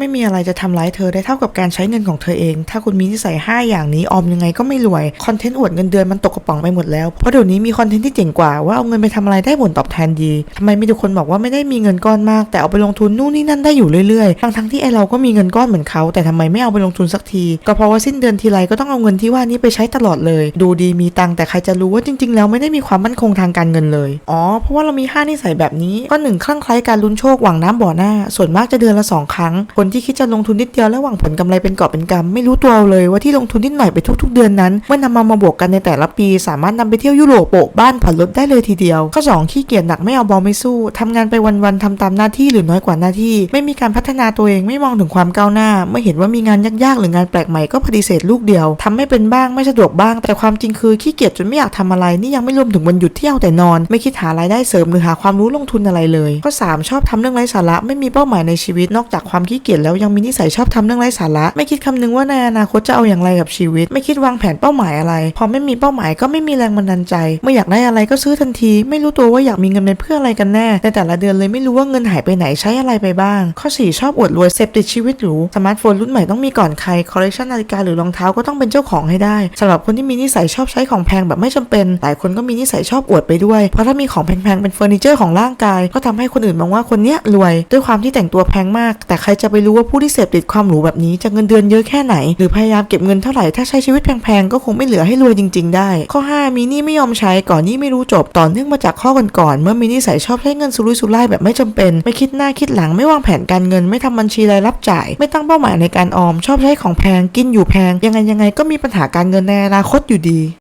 ไม่มีอะไรจะทำร้ายเธอได้เท่ากับการใช้เงินของเธอเอง ถ้าคุณมีนิสัย 5 อย่างนี้ออมยังไงก็ไม่รวย คอนเทนต์อวดเงินเดือนมันตกกระป๋องไปหมดแล้ว เพราะเดี๋ยวนี้มีคอนเทนต์ที่เจ๋งกว่าว่าเอาเงินไปทำอะไรได้ผลตอบแทนดีทำไมมีทุกคนบอกว่าไม่ได้มีเงินก้อนมาก แต่เอาไปลงทุนนู่นนี่นั่นได้อยู่เรื่อยๆ ทั้งทั้งที่ไอเราก็มีเงินก้อนเหมือนเขา แต่ทำไมไม่เอาไปลงทุนสักที ก็เพราะว่าสิ้นเดือนทีไรก็ต้องเอาเงินที่ว่านี้ไปใช้ตลอดเลย ดูดีมีตังแต่ใครจะรู้ว่าจริง ๆ แล้วไม่ได้มีความมั่นคงทางการเงินเลย อ๋อ เพราะว่าเรามี5นิสัยแบบนี้ก็หนึ่งคลั่งไคล้การลุ้นโชคหวังน้ำบ่อหน้า ส่วนมากจะเดือนละ2ครั้งคนที่คิดจะลงทุนนิดเดียวแล้วหวังผลกำไรเป็นกอบเป็นกำไม่รู้ตัวเลยว่าที่ลงทุนนิดหน่อยไปทุก ๆ เดือนนั้น เมื่อนำมามาบวกกันในแต่ละปี สามารถนำไปเที่ยวยุโรปโปะบ้านผ่อนรถได้เลยทีเดียว ข้อสองขี้เกียจหนักไม่เอาบอลไม่สู้ทำงานไปวันๆทำตามหน้าที่หรือน้อยกว่าหน้าที่ ไม่มีการพัฒนาตัวเองไม่มองถึงความก้าวหน้า เมื่อเห็นว่ามีงานยากๆหรืองานแปลกใหม่ก็ปฏิเสธลูกเดียวทำไม่เป็นบ้างไม่สะดวกบ้าง แต่ความจริงคือขี้เกียจจนไม่อยากทำอะไรนี่ยังไม่รวมถึงวันหยุดที่เอาแต่นอน ไม่คิดหารายได้เสริมหรือหาความรู้ลงทุนอะไรเลยข้อสามชอบทำเรื่องไร้สาระไม่มีเป้าหมายในชีวิตนอกจากความขี้เกียจแล้วยังมีนิสัยชอบทำเรื่องไร้สาระ ไม่คิดคำนึงว่าในอนาคตจะเอาอย่างไรกับชีวิต ไม่คิดวางแผนเป้าหมายอะไร พอไม่มีเป้าหมายก็ไม่มีแรงบันดาลใจ เมื่ออยากได้อะไรก็ซื้อทันที ไม่รู้ตัวว่าอยากมีเงินไปเพื่ออะไรกันแน่ในแต่ละเดือนเลยไม่รู้ว่าเงินหายไปไหนใช้อะไรไปบ้าง ข้อสี่ชอบอวดรวยเสพติดชีวิตหรูสมาร์ทโฟนรุ่นใหม่ต้องมีก่อนใครคอลเลคชันนาฬิกาหรือรองเท้าก็ต้องเป็นเจ้าของให้ได้สำหรับคนที่มีนิสัยชอบใช้ของแพงแบบไม่จำเป็น หลายคนก็มีนิสัยชอบอวดไปด้วย เพราะถ้ามีของแพงๆเป็นเฟอร์นิเจอร์ของร่างกาย ก็ทำให้คนอื่นมองว่าคนเนี้ยรวย ด้วยความที่แต่งตัวแพงมาก แต่ใครจะไปรูู้ว่าผู้ที่เสพติดความหรูแบบนี้จะเงินเดือนเยอะแค่ไหน หรือพยายามเก็บเงินเท่าไหร่ถ้าใช้ชีวิตแพงๆก็คงไม่เหลือให้รวยจริง ๆ ได้ ข้อ 5 มีนี้ไม่ยอมใช้ก่อนนี้ไม่รู้จบต่อเนื่องมาจากข้อก่อนๆเมื่อมีนิสัยชอบใช้เงินสุรุ่ยสุร่ายแบบไม่จำเป็น ไม่คิดหน้าคิดหลังไม่วางแผนการเงินไม่ทำบัญชีรายรับจ่าย ไม่ตั้งเป้าหมายในการออม ชอบใช้ของแพงกินอยู่แพง ยังไงยังไงก็มีปัญหาการเงินในอนาคตอยู่ดี